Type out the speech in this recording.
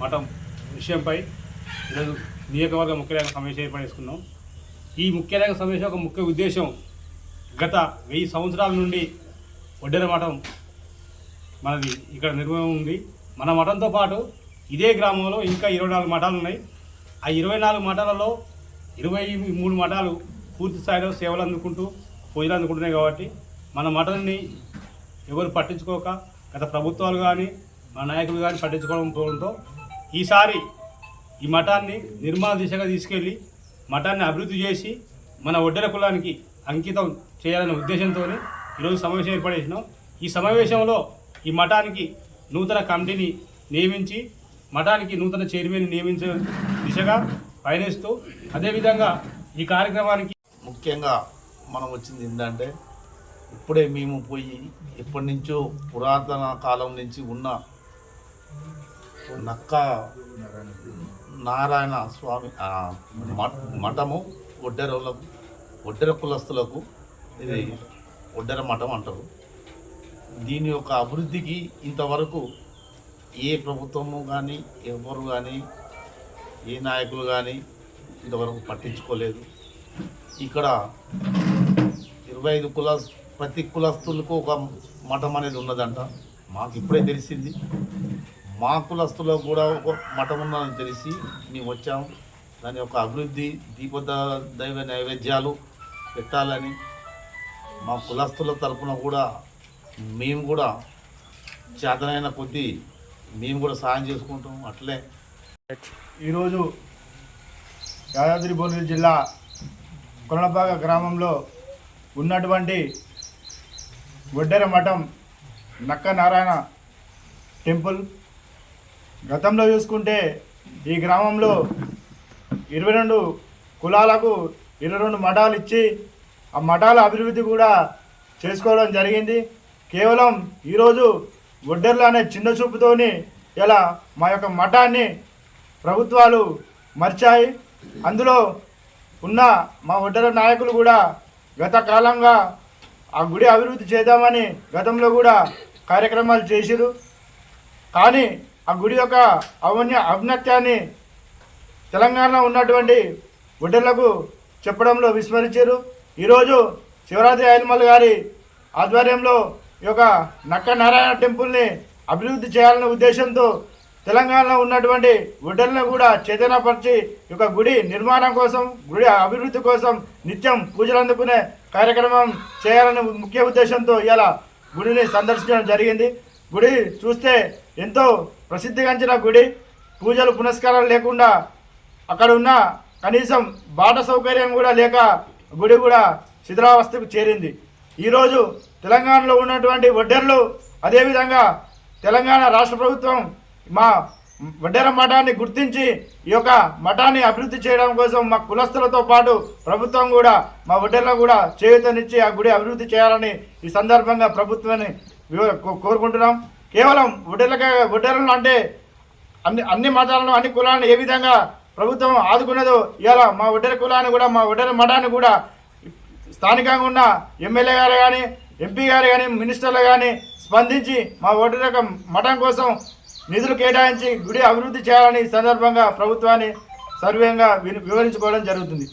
మఠం విషయంపై ఈరోజు నియోజకవర్గ ముఖ్యలేఖ సమావేశం ఏర్పాటు చేసుకున్నాం. ఈ ముఖ్యలేఖ సమావేశం ఒక ముఖ్య ఉద్దేశం గత వెయ్యి సంవత్సరాల నుండి ఒడ్డెర మఠం మనది ఇక్కడ నిర్మాణం ఉంది. మన మఠంతో పాటు ఇదే గ్రామంలో ఇంకా ఇరవై నాలుగు మఠాలు ఉన్నాయి. ఆ ఇరవై నాలుగు మఠాలలో ఇరవై మూడు మఠాలు పూర్తి స్థాయిలో సేవలు అందుకుంటూ పూజలు అందుకుంటున్నాయి కాబట్టి మన మఠాన్ని ఎవరు పట్టించుకోక గత ప్రభుత్వాలు కానీ మన నాయకులు కానీ పట్టించుకోవడం ఈసారి ఈ మఠాన్ని నిర్మాణ దిశగా తీసుకెళ్ళి మఠాన్ని అభివృద్ధి చేసి మన ఒడ్డెల కులానికి అంకితం చేయాలనే ఉద్దేశంతో ఈరోజు సమావేశం ఏర్పడేసినాం ఈ సమావేశంలో ఈ మఠానికి నూతన కమిటీని నియమించి మఠానికి నూతన చైర్మన్ నియమించే దిశగా పయనిస్తూ అదేవిధంగా ఈ కార్యక్రమానికి ముఖ్యంగా మనం వచ్చింది ఏంటంటే ఇప్పుడే మేము పోయి ఎప్పటి నుంచో పురాతన కాలం నుంచి ఉన్న నక్క నారాయణ స్వామి మ- మఠము ఒడ్డెరలకు ఒడ్డెర కులస్తులకు ఇది ఒడ్డెర మఠం అంటారు. దీని యొక్క అభివృద్ధికి ఇంతవరకు ఏ ప్రభుత్వము కానీ ఎవరు కానీ ఏ నాయకులు కానీ ఇంతవరకు పట్టించుకోలేదు. ఇక్కడ ఇరవై ఐదు కుల ప్రతి కులస్తులకు ఒక మఠం అనేది ఉన్నదంట. మాకు ఇప్పుడే తెలిసింది. మా కులస్తులకు కూడా ఒక మఠం ఉన్నదని తెలిసి మేము వచ్చాము దాని యొక్క అభివృద్ధి దీపద దైవ నైవేద్యాలు పెట్టాలని మా కులస్తుల తరపున కూడా మేము కూడా చేతనైన కొద్దీ మేము కూడా సాయం చేసుకుంటాం అట్లే. ఈరోజు యాదాద్రి భువనగిరి జిల్లా కొరణపాక గ్రామంలో ఉన్నటువంటి ఒడ్డెర మఠం నక్క నారాయణ టెంపుల్. గతంలో చూసుకుంటే ఈ గ్రామంలో ఇరవై రెండు కులాలకు ఇరవై రెండు మఠాలు ఇచ్చి ఆ మఠాల అభివృద్ధి కూడా చేసుకోవడం జరిగింది. కేవలం ఈరోజు ఒడ్డెర్లు అనే చిన్న చూపుతోని ఇలా మా యొక్క మఠాన్ని ప్రభుత్వాలు మర్చాయి. అందులో ఉన్న మా ఒడ్డర నాయకులు కూడా గత కాలంగా ఆ గుడి అభివృద్ధి చేద్దామని గతంలో కూడా కార్యక్రమాలు చేసిరు కానీ ఆ గుడి యొక్క అవన్య ఔన్నత్యాన్ని తెలంగాణలో ఉన్నటువంటి ఒడ్డర్లకు చెప్పడంలో విస్మరించారు ఈరోజు శివరాత్రి అయినమల్ గారి ఆధ్వర్యంలో ఈ యొక్క నక్క నారాయణ టెంపుల్ని అభివృద్ధి చేయాలనే ఉద్దేశంతో తెలంగాణలో ఉన్నటువంటి గుడ్డలను కూడా చైతన్యపరిచి ఈ యొక్క గుడి నిర్మాణం కోసం గుడి అభివృద్ధి కోసం నిత్యం పూజలు అందుకునే కార్యక్రమం చేయాలనే ముఖ్య ఉద్దేశంతో ఇలా గుడిని సందర్శించడం జరిగింది. గుడి చూస్తే ఎంతో ప్రసిద్ధిగాంచిన గుడి. పూజలు పునస్కారాలు లేకుండా అక్కడ ఉన్న కనీసం బాట సౌకర్యం కూడా లేక గుడి కూడా శిథిలావస్థకు చేరింది. ఈరోజు తెలంగాణలో ఉన్నటువంటి వడ్డెర్లు అదేవిధంగా తెలంగాణ రాష్ట్ర ప్రభుత్వం మా వడ్డెర మఠాన్ని గుర్తించి ఈ యొక్క మఠాన్ని అభివృద్ధి చేయడం కోసం మా కులస్తులతో పాటు ప్రభుత్వం కూడా మా వడ్డెర్లకు కూడా చేయూతనిచ్చి ఆ గుడి అభివృద్ధి చేయాలని ఈ సందర్భంగా ప్రభుత్వాన్ని కోరుకుంటున్నాం. కేవలం వడ్డెర్లకే వడ్డెర్లను అంటే అన్ని అన్ని మతాలను అన్ని కులాలను ఏ విధంగా ప్రభుత్వం ఆదుకున్నదో ఇవాళ మా వడ్డెర కులాన్ని కూడా మా వడ్డెర మఠాన్ని కూడా స్థానికంగా ఉన్న ఎమ్మెల్యే గారు కానీ ఎంపీ గారు కానీ మినిస్టర్లు కానీ స్పందించి మా ఒడ్డెర మఠం కోసం నిధులు కేటాయించి గుడి అభివృద్ధి చేయాలని ఈ సందర్భంగా ప్రభుత్వాన్ని సర్వేంగా వివరించుకోవడం జరుగుతుంది.